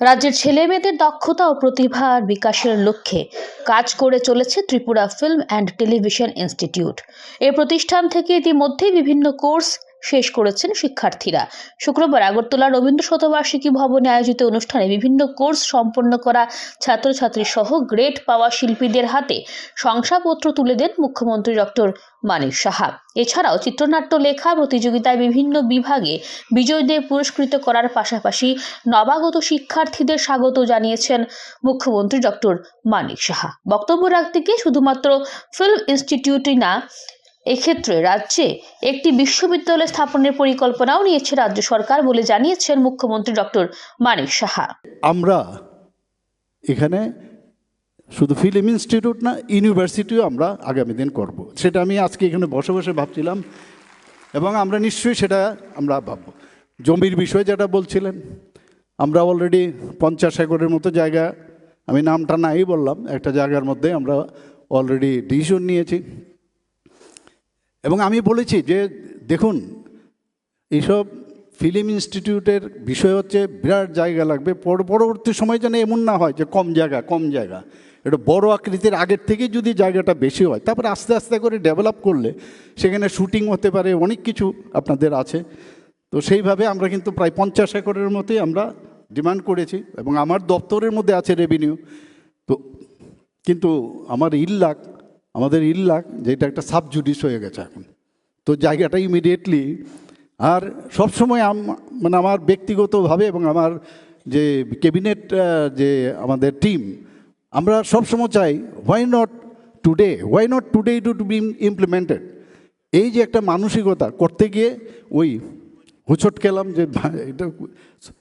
রাজ্যের ছেলে মেয়েদের দক্ষতা ও প্রতিভার বিকাশের লক্ষ্যে কাজ করে চলেছে Tripura film and television institute. এ প্রতিষ্ঠান থেকে ইতিমধ্যেই বিভিন্ন কোর্স শেষ করেছেন শিক্ষার্থীরা। শুক্রবার আগরতলা রবীন্দ্র শতবার্ষিকী ভবনে আয়োজিত অনুষ্ঠানে বিভিন্ন কোর্স সম্পন্ন করা ছাত্রছাত্রী সহ গ্রেড পাওয়া শিল্পীদের হাতে শংসাপত্র তুলে দেন মুখ্যমন্ত্রী ডক্টর মানিক সাহা। এছাড়াও চিত্রনাট্য, লেখা প্রতিযোগিতায় বিভিন্ন বিভাগে বিজয়ীদের পুরস্কৃত করার পাশাপাশি নবাগত শিক্ষার্থীদের স্বাগত জানিয়েছেন মুখ্যমন্ত্রী ডক্টর মানিক সাহা। বক্তব্য রাখতে গিয়ে শুধুমাত্র ফিল্ম ইনস্টিটিউটই না এক্ষেত্রে রাজ্যে একটি বিশ্ববিদ্যালয় স্থাপনের পরিকল্পনাও নিয়েছে রাজ্য সরকার বলে জানিয়েছেন মুখ্যমন্ত্রী ডক্টর মানিক সাহা। আমরা এখানে শুধু ফিল্ম ইনস্টিটিউট না, ইউনিভার্সিটিও আমরা আগামী দিন করব। সেটা আমি আজকে এখানে বসে বসে ভাবছিলাম এবং আমরা নিশ্চয়ই সেটা আমরা ভাবব। জমির বিষয় যেটা বলছিলেন, আমরা অলরেডি পঞ্চাশ একরের মতো জায়গা, আমি নামটা নাই বললাম, একটা জায়গার মধ্যে আমরা অলরেডি ডিসিশন নিয়েছি। এবং আমি বলেছি যে, দেখুন, এইসব ফিল্ম ইনস্টিটিউটের বিষয় হচ্ছে বিরাট জায়গা লাগবে। পর- পরবর্তী সময় যেন এমন না হয় যে, কম জায়গা কম জায়গা। এটা বড় আকৃতির আগের থেকে যদি জায়গাটা বেশি হয়, তারপরে আস্তে আস্তে করে ডেভেলপ করলে সেখানে শুটিং হতে পারে, অনেক কিছু আপনাদের আছে। তো সেইভাবে আমরা কিন্তু প্রায় পঞ্চাশ একরের মতোই আমরা ডিমান্ড করেছি এবং আমার দপ্তরের মধ্যে আছে রেভিনিউ। তো, কিন্তু আমার ইল্লাক আমাদের ইল্লাক যেটা একটা সাব জুডিস হয়ে গেছে এখন। তো জায়গাটা ইমিডিয়েটলি আর সবসময় আম মানে আমার ব্যক্তিগতভাবে এবং আমার যে ক্যাবিনেট যে আমাদের টিম আমরা সবসময় চাই why not today why not today to to be implemented এই যে একটা মানসিকতা করতে গিয়ে, ওই হুচট খেলাম যে এটা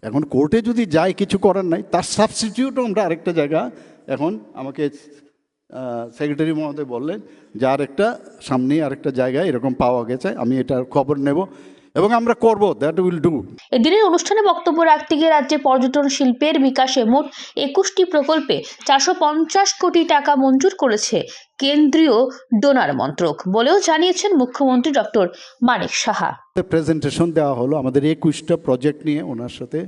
এখন কোর্টে যদি যায় কিছু করার নাই, তার সাবস্টিটিউটও আমরা আরেকটা জায়গা এখন আমাকে সেক্রেটারি মহোদয় বললেন যে আরেকটা সামনে আরেকটা জায়গায় এরকম পাওয়া গেছে আমি এটার খবর নেব এবং আমরা করব দ্যাট উইল ডু এদিনের অনুষ্ঠানে বক্তব্য রাখতে গিয়ে রাজ্যে পর্যটন শিল্পের বিকাশে মোট একুশটি প্রকল্পে চারশো পঞ্চাশ কোটি টাকা মঞ্জুর করেছে কেন্দ্রীয় ডোনার মন্ত্রক বলেও জানিয়েছেন মুখ্যমন্ত্রী ডক্টর মানিক সাহা। প্রেজেন্টেশন দেওয়া হলো আমাদের একুশটা প্রজেক্ট নিয়ে ওনার সাথে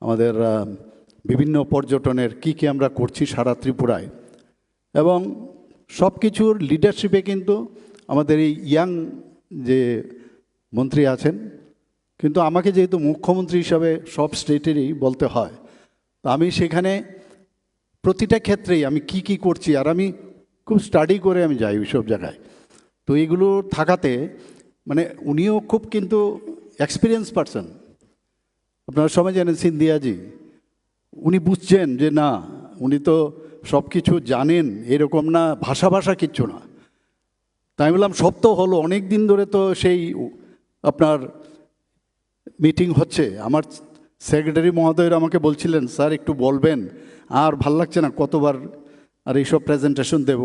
আমাদের বিভিন্ন পর্যটনের কি কি আমরা করছি সারা ত্রিপুরায়। এবং সব কিছুর লিডারশিপে কিন্তু আমাদের এই ইয়াং যে মন্ত্রী আছেন, কিন্তু আমাকে যেহেতু মুখ্যমন্ত্রী হিসাবে সব স্টেটেরই বলতে হয়, তো আমি সেখানে প্রতিটা ক্ষেত্রেই আমি কি কি করছি আর আমি খুব স্টাডি করে আমি যাই ওইসব জায়গায়। তো এগুলো থাকাতে মানে উনিও খুব কিন্তু এক্সপিরিয়েন্স পারসন আপনারা সবাই জানেন সিন্ধিয়াজি, উনি বুঝছেন যে না, উনি তো সব কিছু জানেন, এরকম না, ভাষা ভাষা কিচ্ছু না। তাই বললাম, সব তো হলো, অনেক দিন ধরে তো সেই আপনার মিটিং হচ্ছে। আমার সেক্রেটারি মহোদয়ের আমাকে বলছিলেন, স্যার, একটু বলবেন, আর ভালো লাগছে না, কতবার আর এইসব প্রেজেন্টেশন দেব?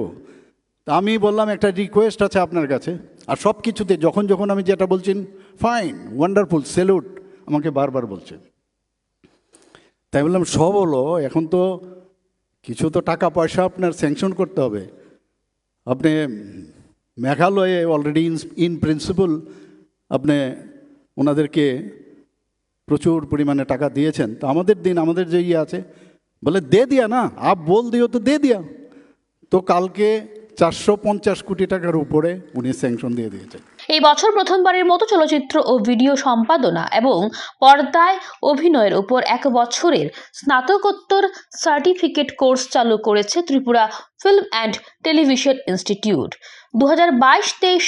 তা আমি বললাম, একটা রিকোয়েস্ট আছে আপনার কাছে, আর সব কিছুতে যখন যখন আমি যেটা বলছেন ফাইন ওয়ান্ডারফুল সেলুট আমাকে বারবার বলছেন তাই বললাম, সব হলো, এখন তো কিছু তো টাকা পয়সা আপনার স্যাংশন করতে হবে। আপনি মেঘালয়ে অলরেডি ইন ইন প্রিন্সিপাল আপনি ওনাদেরকে প্রচুর পরিমাণে টাকা দিয়েছেন। তো আমাদের দিন, আমাদের যে ইয়ে আছে, বলে দে দিয়া না, আপ বল দিও তো দে দিয়া। তো কালকে চারশো পঞ্চাশ কোটি টাকার উপরে উনি স্যাংশন দিয়ে দিয়েছেন। এই বছর প্রথমবারের মতো চলচ্চিত্র ও ভিডিও সম্পাদনা এবং পর্দায় অভিনয়ের উপর এক বছরের স্নাতকোত্তর সার্টিফিকেট কোর্স চালু করেছে Tripura film and television institute. দু হাজার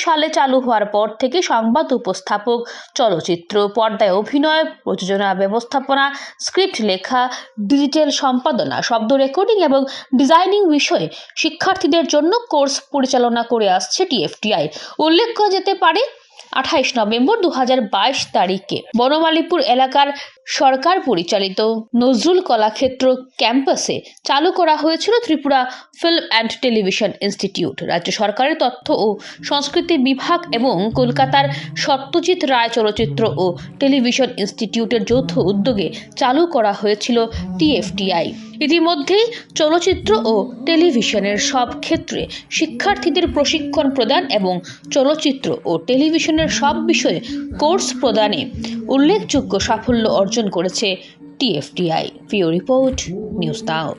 সালে চালু হওয়ার পর থেকে সংবাদ উপস্থাপক, চলচ্চিত্র, পর্দায় অভিনয়, প্রযোজনা, ব্যবস্থাপনা, স্ক্রিপ্ট লেখা, ডিজিটাল সম্পাদনা, শব্দ রেকর্ডিং এবং ডিজাইনিং বিষয়ে শিক্ষার্থীদের জন্য কোর্স পরিচালনা করে আসছে টিএফটিআই। উল্লেখ করা যেতে পারে, আঠাইশ নভেম্বর দু হাজার বাইশ তারিখে বনমালীপুর এলাকার সরকার পরিচালিত নজরুল কলাক্ষেত্র ক্যাম্পাসে চালু করা হয়েছিল Tripura film and television institute. রাজ্য সরকারের তথ্য ও সংস্কৃতি বিভাগ এবং কলকাতার সত্যজিৎ রায় চলচ্চিত্র ও টেলিভিশন ইনস্টিটিউটের যৌথ উদ্যোগে চালু করা হয়েছিল টিএফটিআই। ইতিমধ্যেই চলচ্চিত্র ও টেলিভিশনের সব ক্ষেত্রে শিক্ষার্থীদের প্রশিক্ষণ প্রদান এবং চলচ্চিত্র ও টেলিভিশনের সব বিষয়ে কোর্স প্রদানে উল্লেখযোগ্য সাফল্য অর্জন অর্জন করেছে টিএফটিআই। পিও রিপোর্ট নিউজ দাও